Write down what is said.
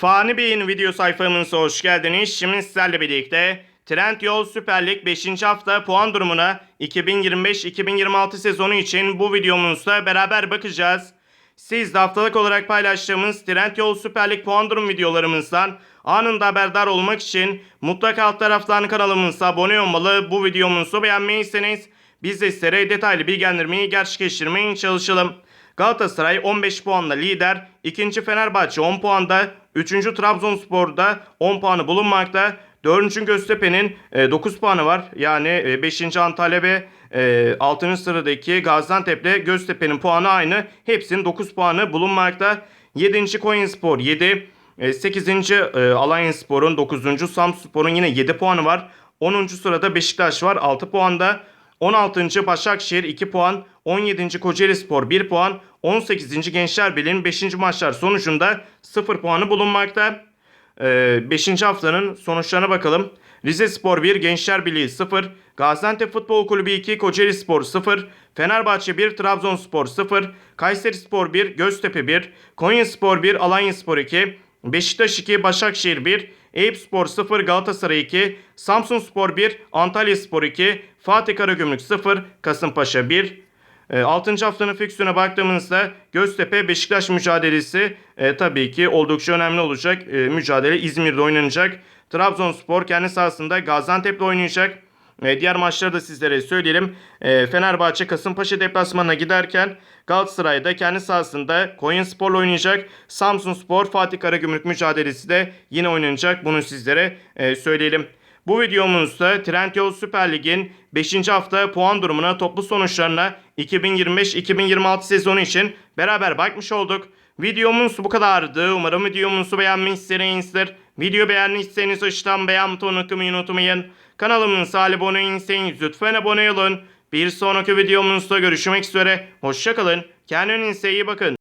Fani Bey'in video sayfamıza hoş geldiniz. Şimdi sizlerle birlikte Trendyol Süper Lig 5. hafta puan durumuna 2025-2026 sezonu için bu videomuzda beraber bakacağız. Siz de haftalık olarak paylaştığımız Trendyol Süper Lig puan durum videolarımızdan anında haberdar olmak için mutlaka alt taraftan kanalımıza abone olmalı. Bu videomuzu beğenmeyi biz de sizlere detaylı bilgilendirmeyi gerçekleştirmeye çalışalım. Galatasaray 15 puanla lider, 2. Fenerbahçe 10 puanda, 3. Trabzonspor'da 10 puanı bulunmakta. 4. Göztepe'nin 9 puanı var. Yani 5. Antalya ve 6. sıradaki Gaziantep'le Göztepe'nin puanı aynı. Hepsinin 9 puanı bulunmakta. 7. Konyaspor 7. 8. Alanyaspor'un 9. Samspor'un yine 7 puanı var. 10. sırada Beşiktaş var 6 puanda. 16. Başakşehir 2 puan, 17. Kocaeli Spor 1 puan, 18. Gençler Birliği'nin 5. maçlar sonucunda 0 puanı bulunmakta. 5. haftanın sonuçlarına bakalım. Rize Spor 1, Gençler Birliği 0, Gaziantep Futbol Kulübü 2, Kocaeli Spor 0, Fenerbahçe 1, Trabzonspor 0, Kayseri Spor 1, Göztepe 1, Konya Spor 1, Alanya Spor 2, Beşiktaş 2, Başakşehir 1, Eyüp Spor 0, Galatasaray 2, Samsun Spor 1, Antalya Spor 2, Fatih Karagümrük 0, Kasımpaşa 1. 6. haftanın fiksiyona baktığımızda Göztepe Beşiktaş mücadelesi e, tabii ki oldukça önemli olacak. E, mücadele İzmir'de oynanacak. Trabzonspor kendi sahasında Gaziantep'te oynayacak. E, diğer maçları da sizlere söyleyelim. E, Fenerbahçe Kasımpaşa deplasmanına giderken Galatasaray'da kendi sahasında Konyaspor'la oynayacak. Samsunspor Fatih Karagümrük mücadelesi de yine oynanacak. Bunu sizlere e, söyleyelim. Bu videomuzda Trendyol Süper Lig'in 5. hafta puan durumuna, toplu sonuçlarına 2025-2026 sezonu için beraber bakmış olduk. Videomuz bu kadardı. Umarım videomuzu beğenmişsinizdir. Video beğendiyseniz aşağıdan beğen butonuna tıklamayı unutmayın. Kanalımıza abone değilseniz lütfen abone olun. Bir sonraki videomuzda görüşmek üzere. Hoşçakalın. Kendinize iyi bakın.